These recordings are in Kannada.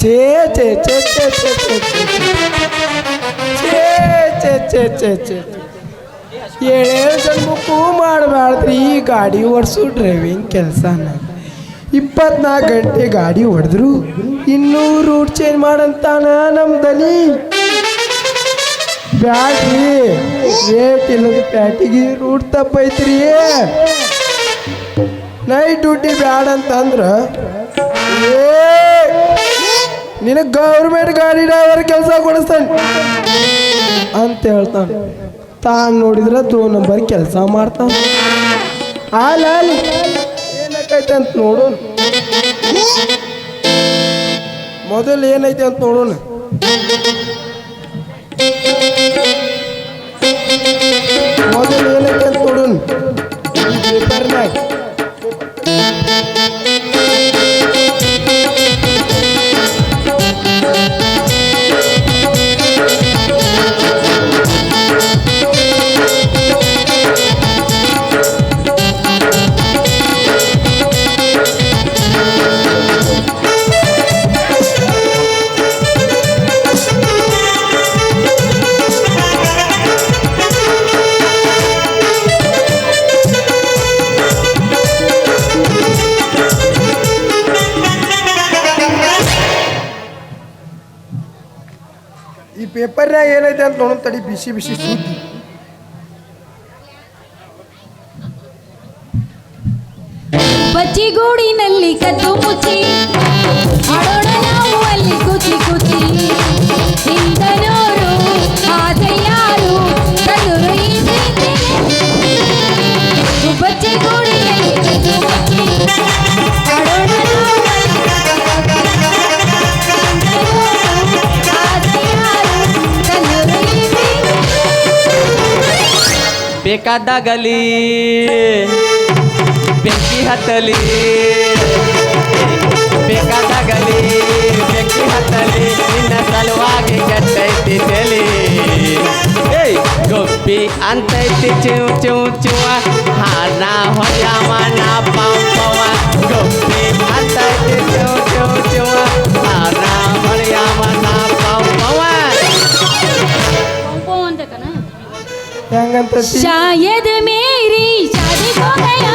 Che che che ಛೇ ಏಳೇಳು ಜನ್ಮಕ್ಕೂ ಮಾಡಬಾರ್ದ್ರಿ ಈ ಗಾಡಿ ಓಡಿಸು ಡ್ರೈವಿಂಗ್ ಕೆಲಸನ. ಇಪ್ಪತ್ನಾಲ್ಕು ಗಂಟೆ ಗಾಡಿ ಹೊಡೆದ್ರು ಇನ್ನೂ ರೂಟ್ ಚೇಂಜ್ ಮಾಡಂತಾನ ನಮ್ಮ ದನಿ. ಬ್ಯಾಟ್ರಿ ರೇಟ್ ಇಲ್ಲದ ಪ್ಯಾಟಿಗೆ ರೂಟ್ ತಪ್ಪೈತ್ರಿ. ನೈಟ್ ಡ್ಯೂಟಿ ಬ್ಯಾಡ ಅಂತಂದ್ರ, ಏ, ನಿನಗೆ ಗೌರ್ಮೆಂಟ್ ಗಾಡಿ ಡ್ರೈವರ್ ಕೆಲಸ ಕೊಡಿಸ್ತಾನೆ. ಅಂತ ಹೇಳ್ತಾನೆ. ತಾನು ನೋಡಿದ್ರೆ ತೋನ ನಂಬರ್ ಕೆಲಸ ಮಾಡ್ತಾನೆ. ಅಲ್ಲಿ ಏನಕ್ಕೈತೆ ಅಂತ ನೋಡೋಣ ಮೊದಲು ಏನೈತೆ ಅಂತ ನೋಡೋಣ ಮೊದಲು ಏನೈತೆ ಅಂತ ನೋಡೋಣ ಈ ಪೇಪರ್ನಾಗ ಏನೈತೆ ಅಂತ ನೋಡೋಣ ತಡಿ ಬಿಸಿ ಬಿಸಿ ಸುದ್ದಿ ಬಚ್ಚಿಗೂಡಿನಲ್ಲಿ ಕದ್ದು ಮುಚ್ಚಿ ಆಡೋಣ ನಾವು ಅಲ್ಲಿ ಕುಚಿ ಕುಚಿ ಹಿಂದನೂರು ಬೇಕಾದಾಗಲಿ ಬೆಂಕಿ ಹತ್ತಲಿ ಬೇಕಾದಾಗಲಿ ಬೆಂಕಿ ಹತ್ತಲಿ ನಿನ್ನ ಸಲುವಾಗಿ ಕೆಟ್ಟೈತಿ ತಲಿ ಏಯ್ ಗೊಬ್ಬಿ ಅಂತೈತಿ ಚಿವ್ ಚಿವ್ ಚಿವ ಹಾನ ಹೊಯ್ಯಾಮ ನಾ ಪಾಂಪವ ಗೊಬ್ಬಿ ಅಂತೈತಿ ಚಿವ್ ಚಿವ್ ಚಿವ ಹೆಂಗಂತ ಶಾಯದ ಮೇರಿ ಶಾದಿ ಹೋಗಯಾ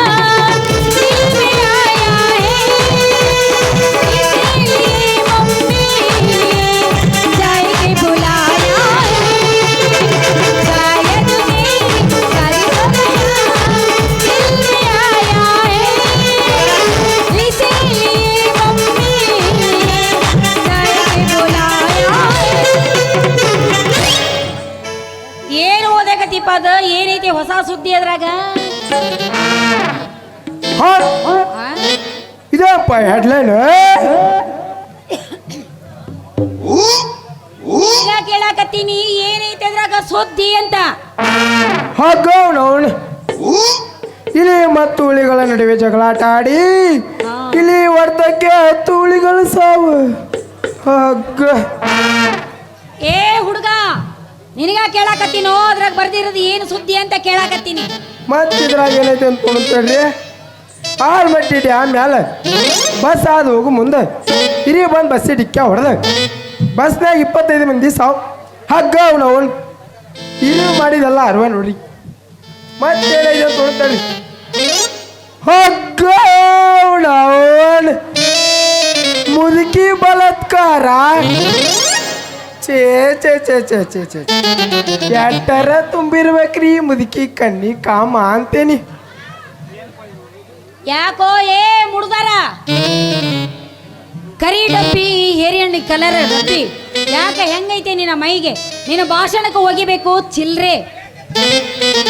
ಏನೈತಿ ಹೊಸ ಸುದ್ದಿ ಅದ್ರಾಗ? ಇದಪ್ಪ ಹೆಡ್ಲೈನ್ ಈಗ ಕೇಳಾಕತ್ತೀನಿ ಏನೈತಿ ಅದ್ರಾಗ ಸುದ್ದಿ ಅಂತ? ಹಾಕೋಣ ಇಲಿ ಮತ್ತು ಹುಲಿಗಳ ನಡುವೆ ಜಗಳಾಟ ಆಡಿ ಇಲಿ ಹೊಡೆದಕ್ಕೆ ಹತ್ತು ಹುಲಿಗಳು ಸಾವು. ಹಗ್ಗ ಏ ಹುಡುಗ ನಿನಗ ಕೇಳಾಕತ್ತೀನಿ ಅದ್ರಾಗ ಬರ್ದಿರೋದು ಏನು ಸುದ್ದಿ ಅಂತ ಕೇಳಾಕತ್ತೀನಿ. ಮತ್ತೆ ಇದ್ರಾಗ ಏನೈತೆ ಅಂತ ಕೊಡ್ತೇಳ್ರಿ ಆಲ್ಮಟ್ಟಿ ಡ್ಯಾಮ್ ಆಮೇಲೆ ಬಸ್ ಆದ ಹೋಗು ಮುಂದೆ. ಹಿರಿಯ ಬಂದು ಬಸ್ ಡಿಕ್ಕ ಹೊಡೆದ. ಬಸ್ನಾಗ ಇಪ್ಪತ್ತೈದು ಮಂದಿ ಸಾವು. ಹಗ್ಗ ಅವನು ಅವನು. ಇಲ್ಲಿ ಮಾಡಿದಲ್ಲ ಅರ್ವ ನೋಡಿ. ಮತ್ತೆ ಏನೈತೆ ಅಂತ ಕೊಡ್ತೇಳಿ ಹಗ್ಗ ಮುದುಕಿ ಬಲಾತ್ಕಾರ. ಛೇ ಚೇ ಛೇ ಚೇ ಚೇ ಚೇ ಎಟ್ಟರ ತುಂಬಿರ್ಬೇಕ್ರಿ ಮುದುಕಿ ಕಣ್ಣಿ ಕಾಮ ಅಂತೇನಿ. ಯಾಕೋ ಏ ಮುಡ್ದಾರ ಕರಿ ಡಬ್ಬಿ ಹೇರಿಹಣ್ಣಿ ಕಲರ್ ಡಬ್ಬಿ ಯಾಕೆ ಹೆಂಗೈತೆ ನಿನ್ನ ಮೈಗೆ? ನಿನ್ನ ಭಾಷಣಕ್ಕೆ ಹೋಗಿಬೇಕು ಚಿಲ್ರೆ.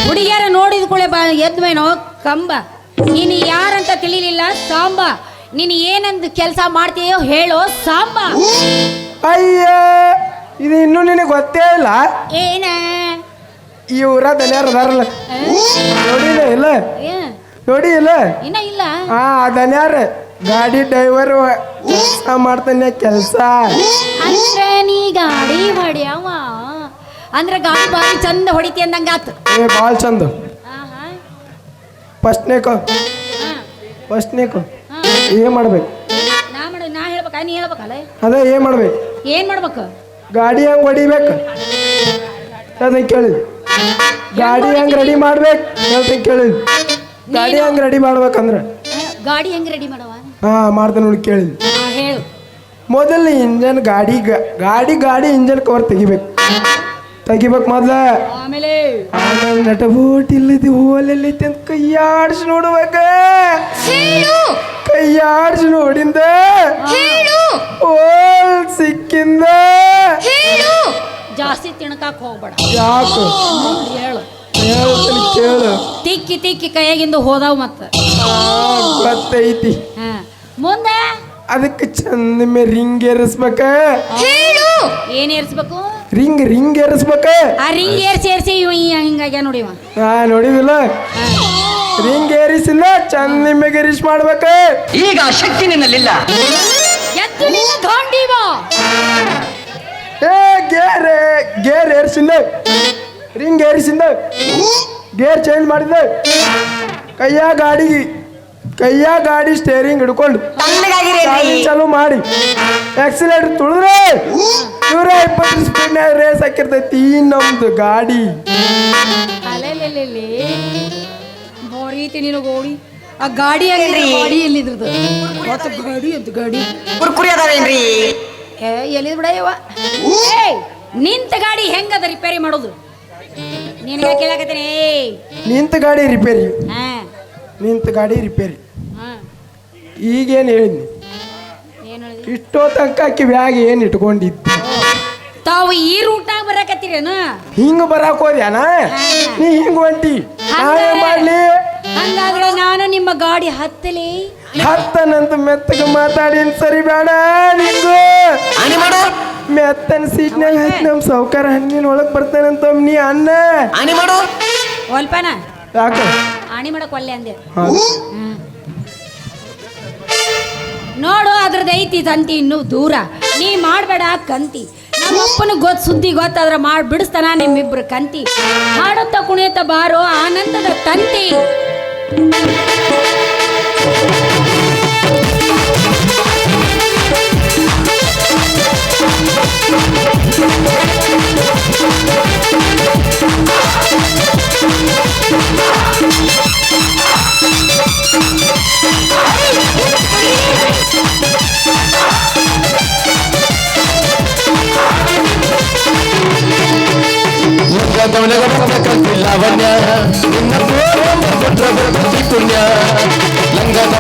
ಹುಡುಗಿಯರ ನೋಡಿದ ಕೂಡ ಬಾ ಎದ್ವೇನೋ ಕಂಬ. ನೀನು ಯಾರಂತ ತಿಳಿಲಿಲ್ಲ ಸಾಂಬ. ನೀನು ಏನಂದು ಕೆಲಸ ಮಾಡ್ತೀಯೋ ಹೇಳೋ ಸಾಂಬ. ಅಯ್ಯ ಇದು ಇನ್ನು ನಿನಗೆ ಗೊತ್ತೇ ಇಲ್ಲ? ಏನ? ಈ ಊರ ದನಿಯಾರ ಅದಾರಲ್ಲ? ನೋಡಿಲ್ಲ ಇಲ್ಲ? ನೋಡಿ ಇಲ್ಲ? ಇನ್ನ ಇಲ್ಲ. ಹಾ ದನ್ಯಾರ ಗಾಡಿ ಡ್ರೈವರ್ ಕೆಲಸ ಮಾಡ್ತಾನೆ ಕೆಲಸ. ಅಂದ್ರೆ ನೀ ಗಾಡಿ ಹೊಡ್ಯಾವ? ಅಂದ್ರೆ ಗಾಡಿ ಭಾಳ ಚಂದ ಹೊಡಿತಿ ಅಂದಂಗ ಆತು. ಏ ಭಾಳ ಚಂದ. ಫಸ್ಟ್ನೇಕ ಫಸ್ಟ್ ಫಸ್ಟ್ನೇಕ. ಏನ್ ಮಾಡ್ಬೇಕು? ನಾ ಮಾಡ ನಾ ಹೇಳ್ಬೇಕಾ ನೀ ಹೇಳ್ಬೇಕಲ್ಲ? ಅದೇ ಏನ್ ಮಾಡ್ಬೇಕು? ಏನ್ ಮಾಡ್ಬೇಕು? ಗಾಡಿ ಹೆಂಗ್ ಹೊಡಿಬೇಕು. ಅದನ್ನ ಕೇಳಿ. ಗಾಡಿ ಹೆಂಗ್ ರೆಡಿ ಮಾಡ್ಬೇಕು? ಹೇಳ್ತೀನಿ ಕೇಳಿದ್ ಗಾಡಿ ಹೆಂಗ್ ರೆಡಿ ಮಾಡ್ಬೇಕಂದ್ರೆ. ಗಾಡಿ ಹೆಂಗ್ ರೆಡಿ ಮಾಡವ? ಹಾ ಮಾಡ್ತಾನೆ ನೋಡಿ ಕೇಳಿ. ಹೇಳು. ಮೊದಲು ಇಂಜನ್ ಗಾಡಿ ಗ- ಗಾಡಿ ಗಾಡಿ ಇಂಜನ್ ಕವರ್ ತೆಗಿಬೇಕು. ತೆಗಿಬೇಕು ಮೊದ್ಲ. ಆಮೇಲೆ? ಆಮೇಲೆ ನಟ ಬೋಟ್ ಇಲ್ಲದಿ ಹೋಲಲ್ಲೈತಿ ಅಂತ ಕೈಯಾಡ್ಸಿ ನೋಡ್ಬೇಕ. ಕೈಯಾಡ್ಸಿ ನೋಡಿಂದ. ಓಲ್ ಸಿಕ್ಕಿಂದ. ಹೇಳು. ಜಾಸ್ತಿ ತಿಣಕಾಕ್ ಹೋಗ್ಬೇಡ. ಯಾಕೆ? ಮುಂದ್ ಹೇಳು. ಹೇಳ್ತೀನಿ ಕೇಳು. ತಿಕ್ಕಿ ತಿಕ್ಕಿ ಕೈಯಾಗಿಂದ ಹೋದಾವ್ ಮತ್ತ. ಆ, ಗೊತ್ತೈತಿ. ಹಾ. ಮುಂದೆ? ಅದಕ್ಕೆ ಚಂದ ಮೇ ರಿಂಗ್ ಏರಿಸ್ಬೇಕ? ಹೇಳು. ಏನ್ ಏರ್ಸ್ಬೇಕು? Ring ring ಏರಿಸ್ಬೇಕ? ಆ ರಿಂಗ್ ಏರ್ಸಿ ಏರ್ಸಿ ಇವ ಹಿಂಗಾಗ್ಯ ನೋಡಿ ಇವ. ಹಾ ನೋಡಿದಿಲ್ಲ? ರಿಂಗ್ ಏರಿಸಿಲ್ಲ ಚಂದ ನಿಮಗೆ ಏರಿಸ್ ಮಾಡ್ಬೇಕ? ಈಗ ಆ ಶಕ್ತಿ ನಿನ್ನಲ್ಲಿಲ್ಲ. ಗಾಂಡಿವ ಏ ಗೇರ್ ಗೇರ್ ಏರಿಸಿಲ್ಲ ರಿಂಗ್ ಏರಿಸಿಂದ. ಗೇರ್ ಚೇಂಜ್ ಮಾಡಿದ. ಕೈಯ ಗಾಡಿ ಕೈಯ ಗಾಡಿ ಸ್ಟೇರಿಂಗ್ ಹಿಡ್ಕೊಂಡು ಗಾಡಿ ಚಾಲು ಮಾಡಿ. ಆಕ್ಸಿಲೇಟರ್ ತುಳಿದ್ರೆ ನೂರ ಇಪ್ಪತ್ತು ಸ್ಪೀಡ್ ರೇಸ್ ಹಾಕಿರ್ತೈತಿ ನಮ್ಮದು ನಮ್ದು ಗಾಡಿ ಬೋರಿ ಬೋರೀತಿ ನೀನು ಗೋಡಿ. ಆ ಗಾಡಿ ಗಾಡಿ ಎಲ್ಲಿದ್ರದ್ದು ಗಾಡಿ ಗಾಡಿ. ಕುರ್ಕುರಿ ಅದಾವೇನ್ರಿ? ಏ ಎಲ್ಲಿದ್ ಬಿಡ ಯವ್ವ? ಏಯ್ ನಿಂತ ಗಾಡಿ ಹೆಂಗದ ರಿಪೇರಿ ಮಾಡೋದು? ನಿನಗೆ ಕೇಳಕತ್ತೀನಿ ಏಯ್. ನಿಂತ ಗಾಡಿ ರಿಪೇರಿ. ಹಾ. ನಿಂತ ಗಾಡಿ ರಿಪೇರಿ. ಹಾ. ಈಗೇನು ಹೇಳಿದ್ನಿ? ಏನು ಹೇಳಿದ್ರಿ? ಇಷ್ಟೋ ತನಕ ಆಕಿ ಬ್ಯಾಗ್ ಏನು ಇಟ್ಕೊಂಡಿದ್ದೆ? ತಾವು ಈ ರೂಟ್ನಾಗ ಬರಕತ್ತೀರೇನು? ಹಿಂಗ ಬರಾಕ್ ಹೋದ್ಯಾನ? ನೀ ಹಿಂಗ ಹೊಂಟಿ? ನಾವೇನ್ ಮಾಡ್ಲಿ? ಹಂಗಾದ್ರೆ ನಾನು ನಿಮ್ಮ ಗಾಡಿ ಹತ್ತಲಿ? ಹತ್ತನಂತ ಮೆತ್ತಗ ಮಾತಾಡಿನ್ ಸರಿ ಬೇಡ ನಿಂಗು. ಆನಿ ಮಾಡು. ಮೆತ್ತನ ಸೀಟ್ನಾಗ ಹತ್ತಿ ನಮ್ ಸೌಕಾರ ಹಣ್ಣಿನ ಒಳಗ್ ಬರ್ತಾನಂತ ನೀ ಅನ್ನ ಮಾಡು. ಒಲ್ಪನ? ಯಾಕ? ಆಣಿ ಮಾಡಕ್ ಒಲ್ಲೆ ಅಂದೆ. ಹ್ಮ್. ನೋಡು ಅದ್ರದ್ದು ಐತಿ ತಂತಿ ಇನ್ನು ದೂರ. ನೀ ಮಾಡಬೇಡ ಕಂತಿ. ನಮ್ಮಪ್ಪನ ಗೊತ್ತ ಸುದ್ದಿ ಗೊತ್ತಾದ್ರ ಮಾಡಿ ಬಿಡಿಸ್ತಾನ ನಿಮ್ಮಿಬ್ರು ಕಂತಿ. ಹಾಡುತ್ತ ಕುಣಿಯುತ್ತ ಬಾರೋ ಆನಂದದ ತಂತಿ. ಲಾವಣ್ಯ ನಿನ್ನ ಕೊಟ್ರ ಬರ್ಬೇಕು ಪುಣ್ಯ ಲಂಗ ತವಲಿಗ ಮಧ್ಯ ಕಟ್ಟಿ ಲಾವಣ್ಯ ನಿನ್ನ ಕೊಟ್ರ ಬರ್ಬೇಕು ಪುಣ್ಯ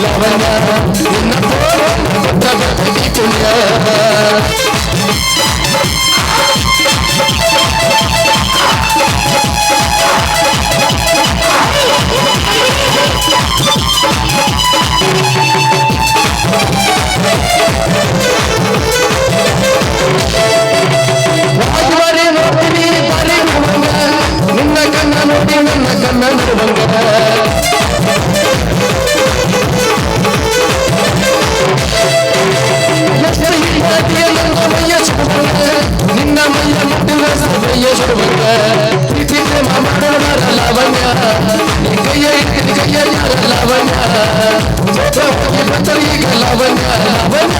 உள்ளவனா என்ன போல பட்டவனை கொண்ட ನನ್ನ ಕಣ್ಣ ನೋಡಿ ನನ್ನ ಕಣ್ಣ ನಡುವಂಗ ನಿನ್ನ ಮೈಯ ಮುಟ್ಟಿದ ಮೈಯ ಸುಡುವಂಗ ಪ್ರೀತಿ ಪ್ರೇಮ ಮಾಡೋಣ ಲಾವಣ್ಯ ನಿನ್ ಕೈಯ ಹಿಡಿದು ಕೈಯ ಯಾರ ಲಾವಣ್ಯ ಬಂದರು ಈಗ ಲಾವಣ್ಯ ಲಾವಣ್ಯ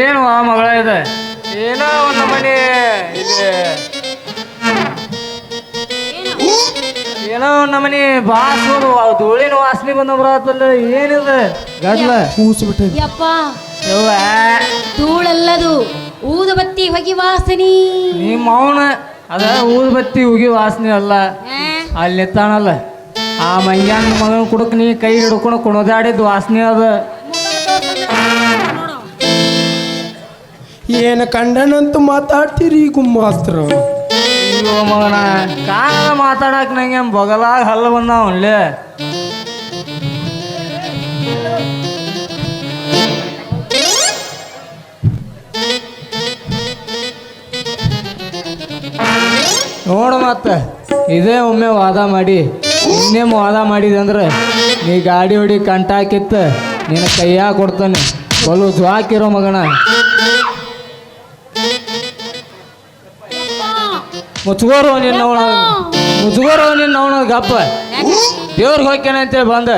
ಏನು ಆ ಮಗಳ ಇದೆ? ಏನೋ ಒಂದು ಮನೆ ಇದೆ ಏನೋ ಒಂದು ಮನೆ ಬಾಸೋದು ಧೂಳಿನ ವಾಸನೆ ಬಂದ ಬರತ್ತಲ್ಲ ಏನಿದೆ? ಗಡ್ಲ ಕೂಸ್ಬಿಟ್ಟು ಯಪ್ಪ. ಯವ್ವ. ಧೂಳಲ್ಲದು ಊದುಬತ್ತಿ ಹೊಗೆ ವಾಸನಿ. ನಿಮ್ಮ ಅವನ ಅದ ಊದುಬತ್ತಿ ಉಗಿ ವಾಸನೆ ಅಲ್ಲ. ಅಲ್ಲಿ ನಿತ್ತಾನಲ್ಲ ಆ ಮಂಗ್ಯಾನ ಮಗನ ಕುಡಕ್ ನೀ ಕೈ ಹಿಡ್ಕೊಂಡು ಕುಣದಾಡಿದ್ದು ವಾಸನೆ ಅದ. ಏನು ಕಂಡನಂತ ಮಾತಾಡ್ತೀರಿ ಗುಮ್ಮಾಸ್ತ್ರ? ಮಗನ ಕಾಣದ ಮಾತಾಡಕ್ ನಂಗೆ ಬಗಲಾಗ ಹಲ್ಲ ಒಳ್ಳೆ ನೋಡು ಮತ್ತೆ, ಇದೇ ಒಮ್ಮೆ ವಾದ ಮಾಡಿ ಇನ್ನೇ ವಾದ ಮಾಡಿದಂದ್ರೆ ನೀ ಗಾಡಿ ಹೊಡಿ, ಕಂಟ ಹಾಕಿತ್ತ, ನಿನ್ನ ಕೈಯಾಗ ಕೊಡ್ತಾನೆ. ಬಲು ಜ್ವಾಕಿರೋ ಮಗನ. ಮುಚ್ಗೋರು ನಿನ್ನ ನೋಡೋ ಮುಚ್ಗೋರು ನಿನ್ನ ಅವನ ಗಪ್ಪ. ದೇವ್ರಿಗೆ ಹೋಗ್ಯಾನೆ ಅಂತೇಳಿ ಬಂದ.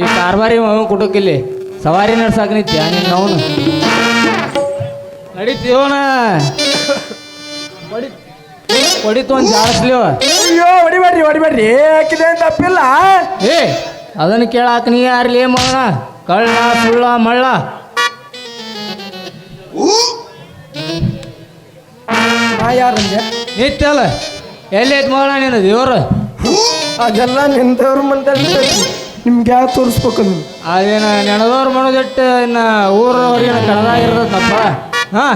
ಈ ಕಾರ್ಬಾರಿ ಮಗು ಕುಟುಕಿಲ್ಲಿ ಸವಾರಿ ನಡ್ಸಾಕ ನಿತ್ಯ ನಿನ್ನ ಅವನು. ನಡೀತೀವನ ಹೊಡಿತು ಒಂದು ಜಾಡಿಸ್ಲಿವ ಅಯ್ಯೋ ಹೊಡಿಬೇಡ್ರಿ ಹೊಡಿಬೇಡ್ರಿ. ಯಾಕಿದೆ ತಪ್ಪಿಲ್ಲ. ಏ ಅದನ್ನು ಕೇಳಾಕ ನೀ ಯಾರ್ಲಿ ಮಗನ? ಕಳ್ಳ ಸುಳ್ಳ ಮಳ್ಳ. ನಾ ಯಾರಂದೆ ನಿತ್ಯ ಅಲ್ಲ. ಎಲ್ಲಿ ಐತ್ ಮಗನ ನೀನು? ದೇವ್ರ? ಅದೆಲ್ಲ ನಿಂದವ್ರ ಮಂದೈತಿ ನಿಮ್ಗೆ ಯಾವ ತೋರಿಸ್ಬೇಕು ನೀವು ಅದೇನ ನೆನದವ್ರು ಮಾಡೋದಿಟ್ಟು ಇನ್ನು ಊರವ್ರಿಗೆ ಕಣದಾಗಿರ್ತದಪ್ಪ ಹಾಂ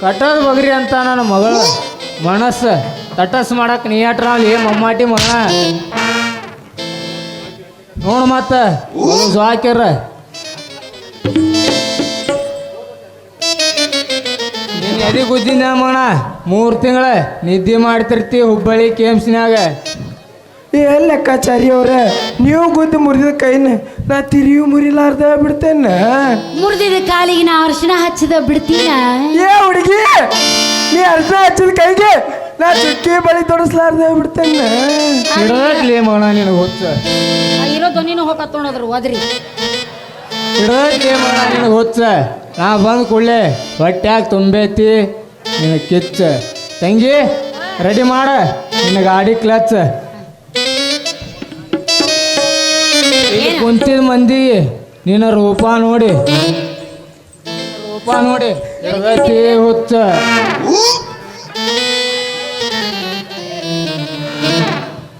ಕಟ್ಟೋದು ಬಗ್ರಿ ಅಂತ ನನ್ನ ಮಗಳು. ಮನಸ್ಸು ತಟಸ್ ಮಾಡಕ್ಕೆ ನೀ ಏ ಮಮ್ಮಾಟಿ ಮಗ ನೋಡು ಮತ್ತೆ. ಸ್ವಾಕ್ಯರ ನೀನು ಎದಿ ಗುದ್ದಿನ ಮಣ ಮೂರು ತಿಂಗಳ ನಿದ್ದೆ ಮಾಡ್ತಿರ್ತಿ ಹುಬ್ಬಳ್ಳಿ ಕೇಮ್ಸ್ನ್ಯಾಗ ಏನ್ ಲೆಕ್ಕಾಚಾರಿ ಅವ್ರೆ ನೀವು ಗುದ್ದು ಮುರಿದ ಕೈನ ನಾ ತಿರಿಯು ಮುರಿಲಾರ್ದ ಬಿಡ್ತೇನ? ಮುರಿದಿದ ಕಾಲಿಗೆ ನಾ ಅರ್ಶಿನ ಹಚ್ಚಿದ ಬಿಡ್ತೀನ? ಏ ಹುಡುಗಿ ನೀ ಅರ್ಶನ ಹಚ್ಚಿದ ಕೈಗೆ ನಾ ಚುಕ್ಕಿ ಬಳಿ ತೊಡಸ್ಲಾರ್ದ ಬಿಡ್ತೇನ? ಇಡೋದ್ಲಿ ಮಣ ನಿನಗೆ ಹುಚ್ಚ. ಆ ಇರೋ ಧ್ವನಿನೂ ಹೋಗತ್ತೋಣದ್ರು ಹೋದ್ರಿ ಇಡೋದ್ಲಿ ಮಣ ನಿನಗೆ ಹುಚ್ಚ. ನಾ ಬಂದು ಕೂಡಲೇ ಹೊಟ್ಯಾಗ ತುಂಬೈತಿ ನಿನ್ನ ಕಿಚ್ಚ. ತಂಗಿ ರೆಡಿ ಮಾಡ. ನಿನ್ನ ಗಾಡಿ ಕ್ಲಚ್. ಕುಂತಿದ ಮಂದಿ ನಿನ್ನ ರೂಪ ನೋಡಿ. ರೂಪ ನೋಡಿ. ಇಡದೈತಿ ಹುಚ್ಚ.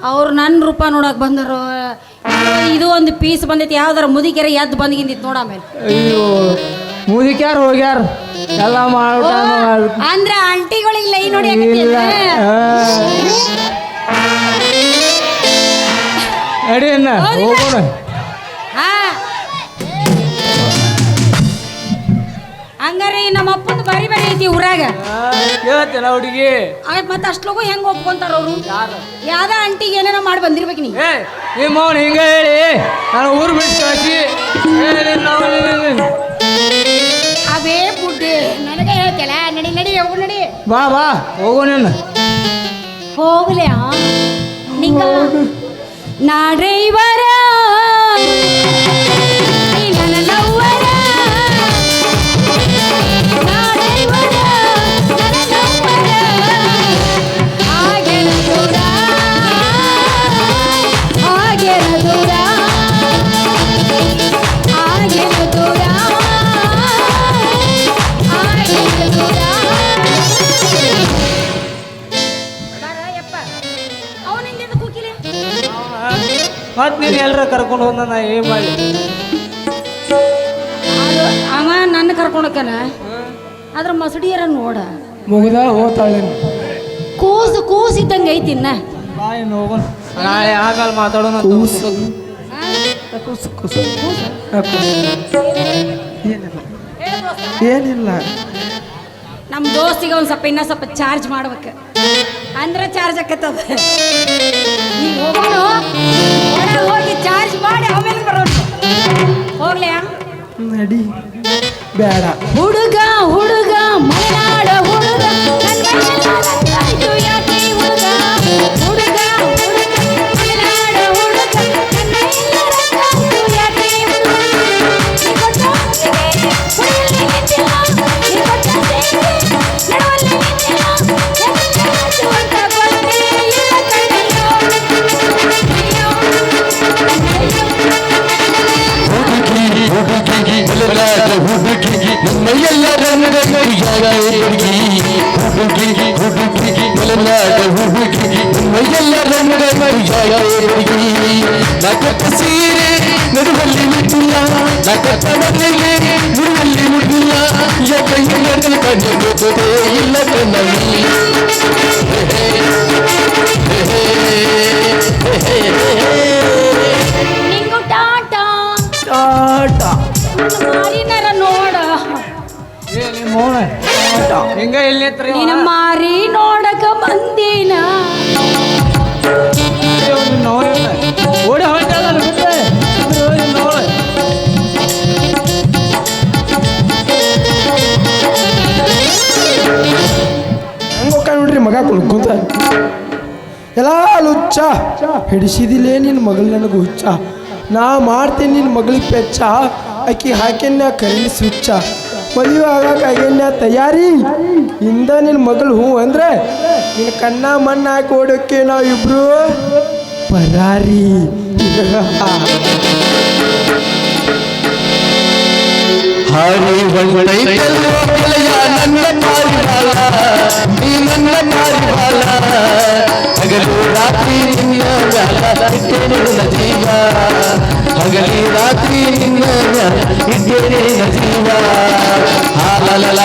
ಅವ್ರು ನನ್ನ ರೂಪ ನೋಡಕ್ ಬಂದರು. ಇದು ಒಂದು ಪೀಸ್ ಬಂದೈತಿ ಯಾವ್ದಾರ ಮುದಿಕೆರೆ ಎದ್ದು ಬಂದ್ಗಿಂದಿತ್ತು ನೋಡ ಆಮೇಲೆ. ಅಯ್ಯೋ. ಮುದಿಕ್ಯಾರ ಹೋಗ್ಯಾರ. ಎಲ್ಲ ಮಾಡ ಅಂದ್ರ ಆಂಟಿಗಳಿಗೆ ಲೈ ನೋಡಿ ನಡಿ ಅಣ್ಣ ಹೋಗೋಣ. ಹಾ. ಹಂಗಾರೆ ನಮ್ಮ ಅಪ್ಪನ ಬರಿ ಬರಿ ಐತಿ ಊರಾಗ. ಕೇಳ್ತೇನ ಹುಡುಗಿ. ಮತ್ತೆ ಅಷ್ಟು ಹೆಂಗ ಒಪ್ಕೊಂತಾರ ಅವರು? ಯಾವ್ದ ಆಂಟಿಗೆ ಏನೇನೋ ಮಾಡಿ ಬಂದಿರ್ಬೇಕು ನೀ? ನಿಮ್ಮ ಅವ್ನು ಹಿಂಗ ಹೇಳಿ. ನಾನು ಊರು ಬಿಟ್ಟು ಕಳಿಸಿ. ಅವೇ ಬುಡ್ಡಿ ನನಗೆ ಹೇಳ್ತಿಲ್ಲ ನಡಿ ನಡಿ ಹೋಗು ನಡಿ ಬಾ ಬಾ ಹೋಗು ನೀನು ಹೋಗ್ಲೆ ನಿಂಗ ನಾ ಡ್ರೈವರ ನೀನ್ ಎಲ್ಲರ ಕರ್ಕೊಂಡು ಹೋದ ನಾ ಏನ್ ಮಾಡಿ ಅದು ಅವ ನನ್ನ ಕರ್ಕೊಂಡೋಕನ ಅದ್ರ ಮಸಡಿಯರ ನೋಡ. ಮುಗ್ದ ಹೋತಾಳೆ ಕೂಸು ಕೂಸು ಇದ್ದಂಗೆ ಐತಿನ್ನ ಬಾಯ್ ಹೋಗೋಣ ನಾಳೆ ಆಗಲ್ಲ ಮಾತಾಡೋಣ ಕೂಸು. ಕೂಸು ಕೂಸು. ಏನಿಲ್ಲ. ಏನಿಲ್ಲ. ನಮ್ಮ ದೋಸ್ತಿಗೆ ಒಂದು ಸ್ವಲ್ಪ ಇನ್ನೂ ಸ್ವಲ್ಪ ಚಾರ್ಜ್ ಮಾಡ್ಬೇಕು. ಅಂದ್ರೆ ಚಾರ್ಜ್ ಆಕತ್ತದ. ಈಗ ಹೋಗೋಣ. ಹೋಗಿ ಚಾರ್ಜ್ ಮಾಡಿ ಆಮೇಲೆ ಬರೋಣ. ಹೋಗ್ಲಿ? ನಡಿ. ಬೇಡ. ಹುಡುಗ ಹುಡುಗ ಮಲೆನಾಡ ಹುಡುಗ. ಹಿಂಗ? ನಿನ್ನ ಮಾರಿ ನೋಡಕ ಬಂದಿನ. ಓಡಿ ಹೊಂಟಲ್ಲ ಬಿಟ್ಟೆ ನೋಡು. ಹೆಂಗ ನೋಡ್ರಿ ಮಗ ಕುಳ್ಕೊಂತ ಎಲ್ಲ ಹುಚ್ಚ. ಹಿಡಿಸಿದಿಲ್ಲೇ ನಿನ್ನ ಮಗಳು ನನಗೆ ಹುಚ್ಚ. ನಾ ಮಾಡ್ತೀನಿ ನಿನ್ನ ಮಗಳಿಗೆ ಪೆಚ್ಚ ಆಕಿ ಹಾಕ್ಯನ್ನ ಕರೀಲಿ ಸ್ವಿಚ್ಚ ಮದುವೆ ಆಗಾಕ ಆಗ್ಯನ್ಯ ತಯಾರಿ ಇಂದ ನಿನ್ನ ಮಗಳು ಹೂ ಅಂದ್ರೆ ನಿನ್ನ ಕಣ್ಣ ಮಣ್ಣು ಹಾಕಿ ಓಡೋಕ್ಕೆ ನಾವಿಬ್ರು ಪರಾರಿ. ಹರಿ ನನ್ನ ಪಾರಿವಾಳ ನೀ ನನ್ನ ಪಾರಿವಾಳ ಹಗಲು ರಾತ್ರಿ ನಿನ್ನ ಮ್ಯಾಲ ಇದ್ದೇನೆ ಜೀವ ಹಗಲಿ ರಾತ್ರಿ ನಿನ್ನ ಮ್ಯಾಲ ಇದ್ದೇನೆ ಜೀವ ಹಾಲಲಲ